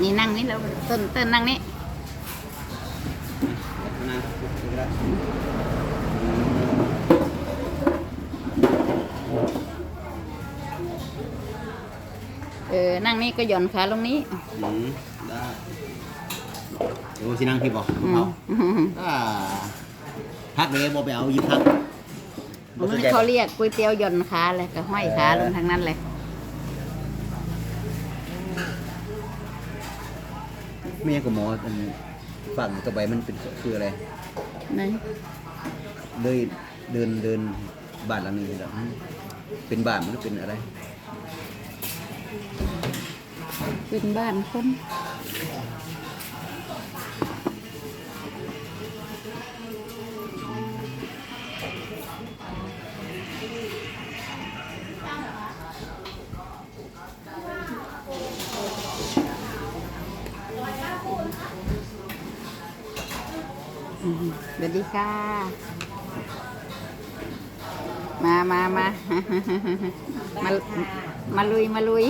นี่นั่งนี่แล้วต้นต้นนั่งนี่นั่งก็ได้เออ นั่งนี่ก็หย่อนขาลงนี้อืมได้โอ้สินั่งพี่บอกอืเขามอืมอ่าพักเลยบอกไปเอายิบพัก มันเขาเรียกก๋วยเตี๋ยวหย่อนขาเลยก็ห้อยขาลงทางนั้นเลยไม่ยังกับหมออันฝั่งตะไบมันเป็นคืออะไรนี่เลยเดินเดินบ้านหลังนี้แล้วเป็นบ้านมันหรือเป็นอะไร เป็นบ้านคน สวัสดีค่ะ มามามามามาลุย มาลุย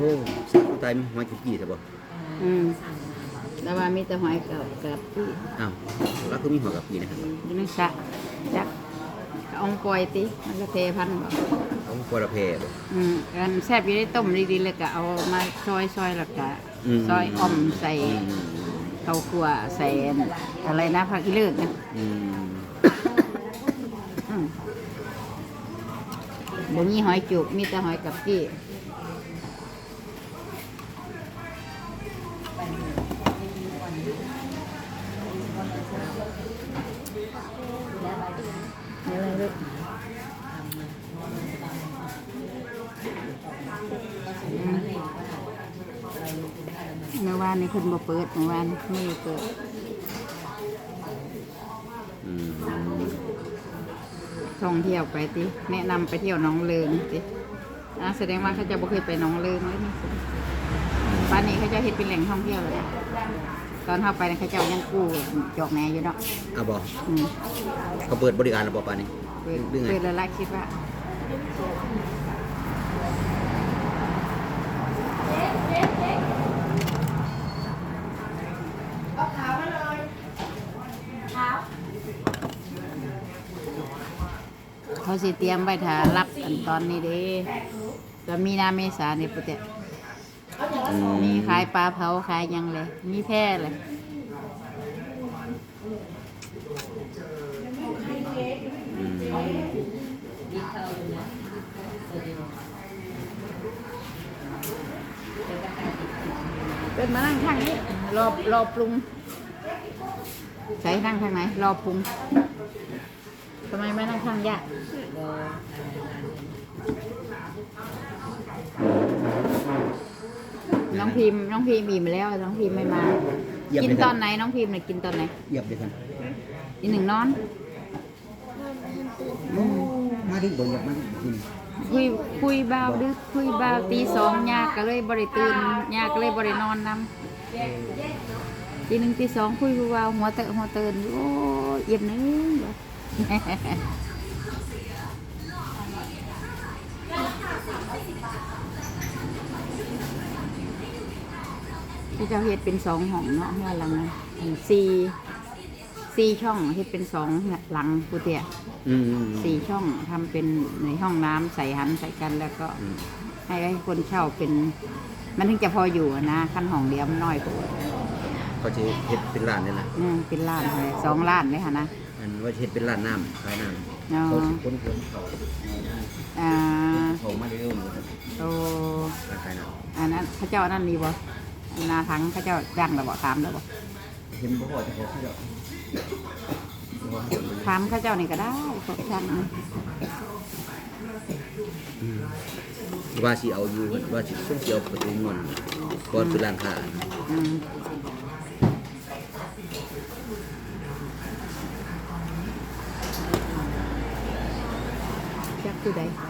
อืมโอ้สักตายมีหัวจุกี้ใช่ป่ะอืมแต่ว่ามีแต่หอยกับกับที่อ้าวแล้วคือมีหัวกับกี้นะครับอยูในัสระจักกเอาปล่อยติมันก็เทพันบอกเขาควรเพลบ่ อืมอันแซ่บอยู่ได้ต้มดีๆเลยก็เอามาซอยซอยแล้วก็อืม ซอยอ่อมใส่อืมข้าวคั่วใส่อะไรนะผักอีเลือกนะอืมอืมบ่มีหอยจุกมีแต่หอยกับกี้อะไรลูกอืม เมื่อวานนี่คุณบ่เปิดเมื่อวานไม่ได้เปิดอืมท่องเที่ยวไปติแนะนำไปเที่ยวหน้องเลิงติอ่าแสดงว่าเขาจะบ่เคยไปหน้องเลิงเลยนี่บ้านนี้เขาจะเฮ็ดเป็นแหล่งท่องเที่ยวเลยนะตอนเข้าไปนะเขาเจ้ายังกู้จอกแหนอยู่เนาะอะบอกอืม เขาเปิดบริการระบบปานนี้ เปิดเรื่องไง เปิดแล้วละคิดว่า เขาสิเตรียมไว้ถ้ารับกันตอนนี้เด้ก็มีนาเมษาเนี่ยปุตเตะอืมมีขายปลาเผาขายยังเลย มีแพร่เลยเป็นมานั่งข้างนี้ รอรอปรุง ใช้นั่งข้างไหนรอปรุง ทำไมไม่นั่งข้างยากน้องพิมพ์น้องพิมพ์อิ่มแล้ว น้องพิมพ์ไม่มากินตอนไหนน้องพิมพ์เนี่ยกินตอนไหนเหยียบเลยกันอีหนึ่งนอนอืมมาดิบ่เหยียบมาดิกินคุยคุยเบาดึกคุยเบาตีสองยากก็เลยบริตื่นยากก็เลยบรินอนนำตีหนึ่งตีสองคุยเบาหัวเตอะหัวเตือนโอ้ยเย็นนึงว่ะ ที่เจ้าเฮ็ดเป็นสองห้องเนาะเฮือหลังนั้นสี่สี่ช่องเฮ็ดเป็นสองหลังกูเตียอืมสี่ช่องทำเป็นในห้องน้ำใส่หันใส่กันแล้วก็ อืมให้ให้คนเช่าเป็น มันถึงจะพออยู่อะนะขั้นห้องเดียวมันน้อยกว่าเขาจะเฮ็ดเป็นร้านนี่แหละอืมเป็นล้านเลยสองล้านเลยค่ะนะ อันว่าจะเฮ็ดเป็นร้านน้ำขายน้ำอ๋อ เขาสิคนคนเขาอ่าเขามาเรื่อยๆหมดเลยโอ้ร้านขายน้อันนั้นเข้าเจ้าอันนั่นดีบ่นาทั้งเข้าเจ้าจ้างเราบ่ตามแล้วบ่ำเห็นบ่พอจะเขาเขาจะหอมคนถามเข้าเจ้านี่ก็ได้ขอช่างเอาว่าสิเอาอยู่ว่าสิส่งสิเอาประตูเงินก่อนเป็นร้านค้าอืม today.